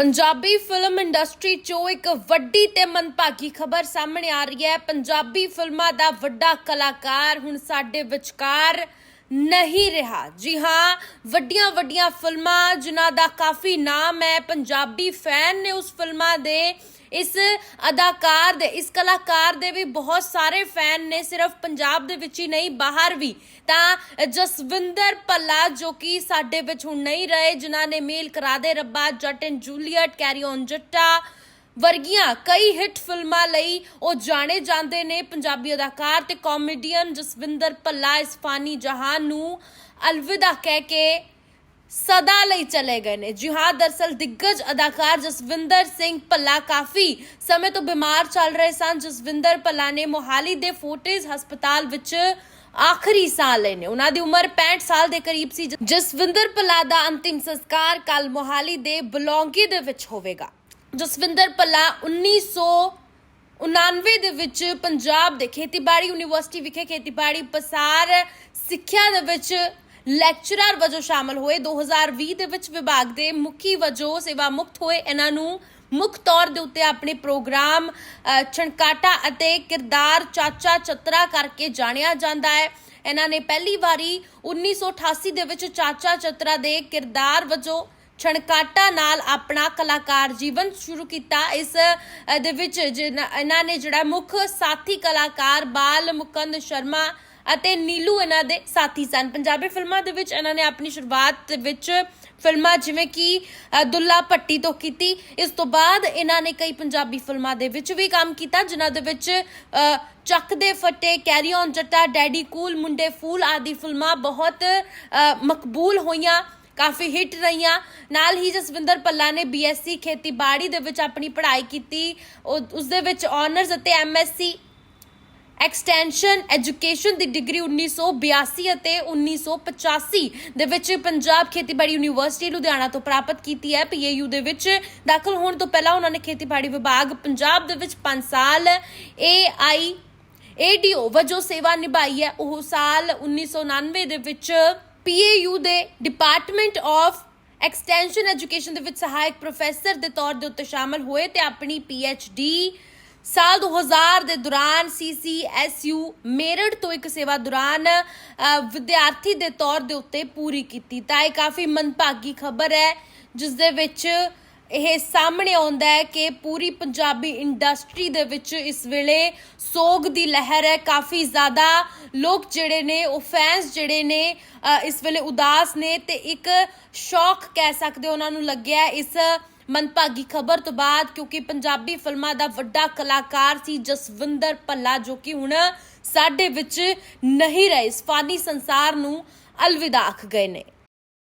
Punjabi film industry 'ਚੋਂ ਇੱਕ ਵੱਡੀ ਤੇ ਮਨਭਾਗੀ ਖਬਰ ਸਾਹਮਣੇ ਆ ਰਹੀ ਹੈ। ਪੰਜਾਬੀ ਫਿਲਮਾਂ ਦਾ ਵੱਡਾ ਕਲਾਕਾਰ ਹੁਣ ਸਾਡੇ ਵਿਚਕਾਰ ਨਹੀਂ ਰਿਹਾ। ਜੀ ਹਾਂ, ਵੱਡੀਆਂ ਵੱਡੀਆਂ ਫਿਲਮਾਂ ਜਿਨ੍ਹਾਂ ਦਾ ਕਾਫੀ ਨਾਮ ਹੈ, ਪੰਜਾਬੀ ਫੈਨ ਨੇ ਉਸ ਫਿਲਮਾਂ ਦੇ ਇਸ ਅਦਾਕਾਰ ਦੇ, ਇਸ ਕਲਾਕਾਰ ਦੇ ਵੀ ਬਹੁਤ ਸਾਰੇ ਫੈਨ ਨੇ, ਸਿਰਫ ਪੰਜਾਬ ਦੇ ਵਿੱਚ ਹੀ ਨਹੀਂ, ਬਾਹਰ ਵੀ। ਤਾਂ ਜਸਵਿੰਦਰ ਭੱਲਾ, ਜੋ ਕਿ ਸਾਡੇ ਵਿੱਚ ਹੁਣ ਨਹੀਂ ਰਹੇ, ਜਿਨ੍ਹਾਂ ਨੇ ਮੇਲ ਕਰਾ ਦੇ, ਰੱਬਾ Jatt and Juliet, carry on Jatta ਵਰਗੀਆਂ ਕਈ ਹਿੱਟ ਫਿਲਮਾਂ ਲਈ ਉਹ ਜਾਣੇ ਜਾਂਦੇ ਨੇ ਪੰਜਾਬੀ ਅਦਾਕਾਰ ਤੇ ਕਾਮੇਡੀਅਨ ਜਸਵਿੰਦਰ ਭੱਲਾ ਇਸ ਫਾਨੀ ਜਹਾਨ ਨੂੰ ਅਲਵਿਦਾ ਕਹਿ ਕੇ ਸਦਾ ਲਈ ਚਲੇ ਗਏ ਨੇ। ਜੀ ਹਾਂ, ਦਰਸਲ ਦਿੱਗਜ ਅਦਾਕਾਰ ਜਸਵਿੰਦਰ ਸਿੰਘ ਭੱਲਾ ਕਾਫੀ ਸਮੇਂ ਤੋਂ ਬਿਮਾਰ ਚੱਲ ਰਹੇ ਸਨ। ਜਸਵਿੰਦਰ ਭੱਲਾ ਨੇ ਮੋਹਾਲੀ ਦੇ ਫੋਰਟਿਸ ਹਸਪਤਾਲ ਵਿੱਚ ਆਖਰੀ ਸਾਹ ਲਏ ਨੇ। ਉਹਨਾਂ ਦੀ ਉਮਰ 65 ਸਾਲ ਦੇ ਕਰੀਬ ਸੀ। ਜਸਵਿੰਦਰ ਭੱਲਾ ਦਾ ਅੰਤਿਮ ਸੰਸਕਾਰ ਕੱਲ ਮੋਹਾਲੀ ਦੇ ਬਲੌਂਗੀ ਦੇ ਵਿੱਚ ਹੋਵੇਗਾ। ਜਸਵਿੰਦਰ ਭੱਲਾ 1999 ਦੇ ਵਿੱਚ ਪੰਜਾਬ ਦੇ ਖੇਤੀਬਾੜੀ ਯੂਨੀਵਰਸਿਟੀ ਵਿਖੇ ਖੇਤੀਬਾੜੀ ਪਸਾਰ ਸਿੱਖਿਆ ਦੇ ਵਿੱਚ ਲੈਕਚਰਰ ਵਜੋਂ ਸ਼ਾਮਲ ਹੋਏ। 2020 ਦੇ ਵਿੱਚ ਵਿਭਾਗ ਦੇ ਮੁਖੀ ਵਜੋਂ ਸੇਵਾ ਮੁਕਤ ਹੋਏ। ਇਹਨਾਂ ਨੂੰ ਮੁੱਖ ਤੌਰ ਦੇ ਉੱਤੇ ਆਪਣੇ ਪ੍ਰੋਗਰਾਮ ਛਣਕਾਟਾ ਅਤੇ ਕਿਰਦਾਰ ਚਾਚਾ ਚਤਰਾ ਕਰਕੇ ਜਾਣਿਆ ਜਾਂਦਾ ਹੈ। ਇਹਨਾਂ ਨੇ ਪਹਿਲੀ ਵਾਰੀ 1988 ਦੇ ਵਿੱਚ ਚਾਚਾ ਚਤਰਾ ਦੇ ਕਿਰਦਾਰ ਵਜੋਂ ਛਣਕਾਟਾ ਨਾਲ ਆਪਣਾ ਕਲਾਕਾਰ ਜੀਵਨ ਸ਼ੁਰੂ ਕੀਤਾ। ਇਸ ਦੇ ਵਿੱਚ ਜਿਨ- ਇਹਨਾਂ ਨੇ ਜਿਹੜਾ ਮੁੱਖ ਸਾਥੀ ਕਲਾਕਾਰ ਬਾਲ ਮੁਕੰਦ ਸ਼ਰਮਾ ਅਤੇ ਨੀਲੂ ਇਹਨਾਂ ਦੇ ਸਾਥੀ ਸਨ। ਪੰਜਾਬੀ ਫਿਲਮਾਂ ਦੇ ਵਿੱਚ ਇਹਨਾਂ ਨੇ ਆਪਣੀ ਸ਼ੁਰੂਆਤ ਦੇ ਵਿੱਚ ਫਿਲਮਾਂ ਜਿਵੇਂ ਕਿ ਦੁੱਲਾ ਭੱਟੀ ਤੋਂ ਕੀਤੀ। ਇਸ ਤੋਂ ਬਾਅਦ ਇਹਨਾਂ ਨੇ ਕਈ ਪੰਜਾਬੀ ਫਿਲਮਾਂ ਦੇ ਵਿੱਚ ਵੀ ਕੰਮ ਕੀਤਾ ਜਿਨ੍ਹਾਂ ਦੇ ਵਿੱਚ ਅ, Chak De Phatte carry on Jatta daddy cool Munde fool ਆਦਿ ਫਿਲਮਾਂ ਬਹੁਤ ਮਕਬੂਲ ਹੋਈਆਂ ਕਾਫੀ ਹਿੱਟ ਰਹੀਆਂ। ਨਾਲ ਹੀ ਜਸਵਿੰਦਰ ਪੱਲਾ ਨੇ ਬੀਐਸਸੀ ਖੇਤੀਬਾੜੀ ਦੇ ਵਿੱਚ ਆਪਣੀ ਪੜ੍ਹਾਈ ਕੀਤੀ। ਉਹ- ਉਸ ਦੇ ਵਿੱਚ ਆਨਰਸ ਅਤੇ ਐਮਐਸਸੀ ਐਕਸਟੈਂਸ਼ਨ ਐਜੂਕੇਸ਼ਨ ਦੀ ਡਿਗਰੀ 1982 ਅਤੇ 1985 ਦੇ ਵਿੱਚ ਪੰਜਾਬ ਖੇਤੀਬਾੜੀ ਯੂਨੀਵਰਸਿਟੀ ਲੁਧਿਆਣਾ ਤੋਂ ਪ੍ਰਾਪਤ ਕੀਤੀ ਹੈ। ਪੀਏਯੂ ਦੇ ਵਿੱਚ ਦਾਖਲ ਹੋਣ ਤੋਂ ਪਹਿਲਾਂ ਉਹਨਾਂ ਨੇ ਖੇਤੀਬਾੜੀ ਵਿਭਾਗ ਪੰਜਾਬ ਦੇ ਵਿੱਚ 5 ਸਾਲ ਏਆਈ ਏਡੀਓ ਵਜੋਂ ਸੇਵਾ ਨਿਭਾਈ ਹੈ। ਉਹ ਸਾਲ 1999 ਦੇ ਵਿੱਚ ਪੀਏਯੂ ਦੇ ਡਿਪਾਰਟਮੈਂਟ ਆਫ ਐਕਸਟੈਂਸ਼ਨ ਐਜੂਕੇਸ਼ਨ ਦੇ ਵਿੱਚ ਸਹਾਇਕ ਪ੍ਰੋਫੈਸਰ ਦੇ ਤੌਰ ਦੇ ਉੱਤੇ ਸ਼ਾਮਲ ਹੋਏ ਤੇ ਆਪਣੀ ਪੀਐਚਡੀ ਸਾਲ 2000 ਦੇ ਦੌਰਾਨ ਸੀਸੀਐਸਯੂ ਮੇਰਠ ਤੋਂ ਇੱਕ ਸੇਵਾ ਦੌਰਾਨ ਵਿਦਿਆਰਥੀ ਦੇ ਤੌਰ ਦੇ ਉੱਤੇ ਪੂਰੀ ਕੀਤੀ। ਤਾਂ ਇਹ ਕਾਫੀ ਮੰਦਭਾਗੀ ਖਬਰ ਹੈ, ਜਿਸ ਦੇ ਵਿੱਚ ਇਹ ਸਾਹਮਣੇ ਆਉਂਦਾ ਹੈ ਕਿ ਪੂਰੀ ਪੰਜਾਬੀ ਇੰਡਸਟਰੀ ਦੇ ਵਿੱਚ ਇਸ ਵੇਲੇ ਸੋਗ ਦੀ ਲਹਿਰ ਹੈ। ਕਾਫੀ ਜ਼ਿਆਦਾ ਲੋਕ ਜਿਹੜੇ ਨੇ, ਉਹ ਫੈਨਸ ਜਿਹੜੇ ਨੇ ਇਸ ਵੇਲੇ ਉਦਾਸ ਨੇ ਤੇ ਇੱਕ ਸ਼ੌਕ ਕਹਿ ਸਕਦੇ ਉਹਨਾਂ ਨੂੰ ਲੱਗਿਆ। ਇਸ ਮਨਭਾਗੀ ਖਬਰ ਤੋਂ ਬਾਅਦ, ਕਿਉਂਕਿ ਪੰਜਾਬੀ ਫਿਲਮਾਂ ਦਾ ਵੱਡਾ ਕਲਾਕਾਰ ਸੀ ਜਸਵਿੰਦਰ ਭੱਲਾ, ਜੋ ਕਿ ਹੁਣ ਸਾਡੇ ਵਿੱਚ ਨਹੀਂ ਰਹੇ, ਇਸ ਫਾਨੀ ਸੰਸਾਰ ਨੂੰ ਅਲਵਿਦਾ ਆਖ ਗਏ ਨੇ।